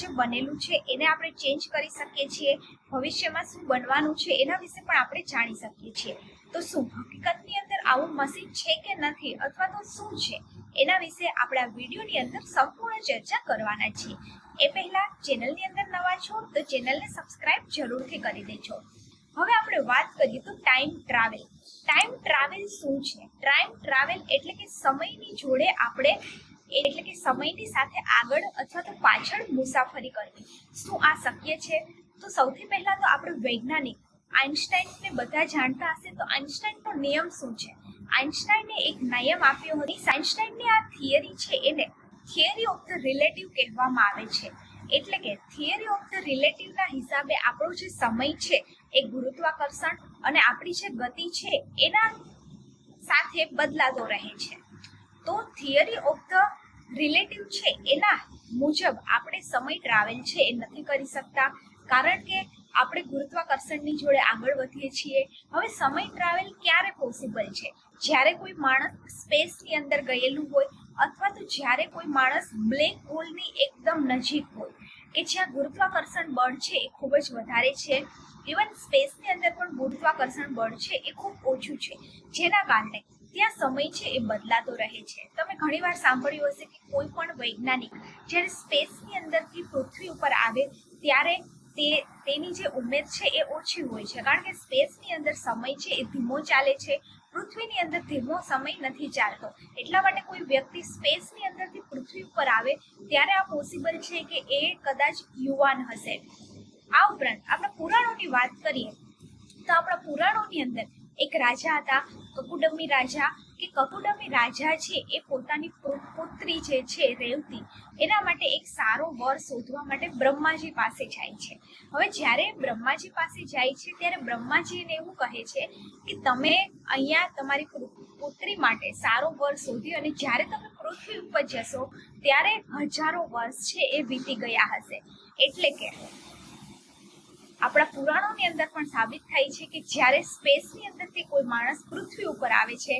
જે બનેલું છે, એને આપણે ચેન્જ કરી શકીએ છીએ, ભવિષ્યમાં શું બનવાનું છે, એના વિશે પણ આપણે જાણી શકીએ છીએ. તો શું હકીકતની અંદર આવું મશીન છે કે નથી, અથવા તો શું છે, એના વિશે આપણે આ વિડીયોની અંદર સંપૂર્ણ ચર્ચા કરવાના છીએ. એ પહેલાં ચેનલની અંદર નવા છો, તો ચેનલને સબસ્ક્રાઇબ જરૂરથી કરી દેજો. હવે આપણે વાત કરીએ તો ટાઈમ ટ્રાવેલ ટાઈમ ટ્રાવેલ શું છે? ટાઈમ ટ્રાવેલ એટલે કે સમયની જોડે આપણે એટલે કે સમયની સાથે આગળ અથવા તો પાછળ મુસાફરી કરવી. શું આ શક્ય છે? તો સૌથી પહેલા તો આપણે વૈજ્ઞાનિક આઇન્સ્ટાઈનને બધા જાણતા હશે તો આઇન્સ્ટાઈનનો નિયમ શું છે? આઇન્સ્ટાઈને એક નિયમ આપ્યો હતો. આઇન્સ્ટાઈનની આ થિયરી છે એને થિયરી ઓફ ધ રિલેટિવ કહેવામાં આવે છે. એટલે કે થિયરી ઓફ ધ રિલેટિવના હિસાબે આપણો જે સમય છે એ ગુરુત્વાકર્ષણ અને આપણી જે ગતિ છે એના સાથે બદલાતો રહે છે. તો થિયરી ઓફ ધ રિલેટિવ છે એના મુજબ આપણે સમય ટ્રાવેલ છે એ નથી કરી શકતા. કારણ કે આપણે ગુરુત્વાકર્ષણની જોડે આગળ વધીએ છીએ. હવે સમય ટ્રાવેલ ક્યારે પોસિબલ છે? જ્યારે કોઈ માણસ સ્પેસની અંદર ગયેલું હોય અથવા તો જ્યારે કોઈ માણસ બ્લેક હોલની એકદમ નજીક હોય, કે જ્યાં ગુરુત્વાકર્ષણ બળ છે એ ખૂબ જ વધારે છે. ઇવન સ્પેસની અંદર પણ ગુરુત્વાકર્ષણ બળ છે એ ખૂબ ઓછું છે. જેના કારણે ત્યાં સમય છે એ બદલાતો રહે છે. તમે ઘણીવાર સાંભળ્યું હશે કે કોઈ પણ વૈજ્ઞાનિક જ્યારે સ્પેસની અંદરથી પૃથ્વી ઉપર આવે ત્યારે તે તેની જે ઉમેર છે એ ઓછી હોય છે. કારણ કે સ્પેસની અંદર સમય છે એ ધીમો ચાલે છે. પૃથ્વીની અંદર ધીમો સમય નથી ચાલતો. એટલા માટે કોઈ વ્યક્તિ સ્પેસની અંદરથી પૃથ્વી ઉપર આવે ત્યારે આ પોસિબલ છે કે એ કદાચ યુવાન હશે. આ ઉપરાંત આપણે પુરાણોની વાત કરીએ તો આપણા પુરાણોની અંદર એક રાજા હતા. કકુડમી રાજા, કે કકુડમી રાજા છે એ પોતાની પુત્રી જે છે રેવતી, એના માટે એક સારો વર શોધવા માટે બ્રહ્માજી પાસે જાય છે. હવે જ્યારે બ્રહ્માજી પાસે જાય છે, ત્યારે બ્રહ્માજી એને એવું કહે છે કે તમે અહીંયા તમારી પુત્રી માટે સારો વર શોધી અને જ્યારે તમે પૃથ્વી ઉપર જશો, ત્યારે હજારો વર્ષ છે એ વીતી ગયા હશે. એટલે કે આપણા પુરાણોની અંદર પણ સાબિત થાય છે કે જ્યારે સ્પેસની અંદરથી કોઈ માણસ પૃથ્વી ઉપર આવે છે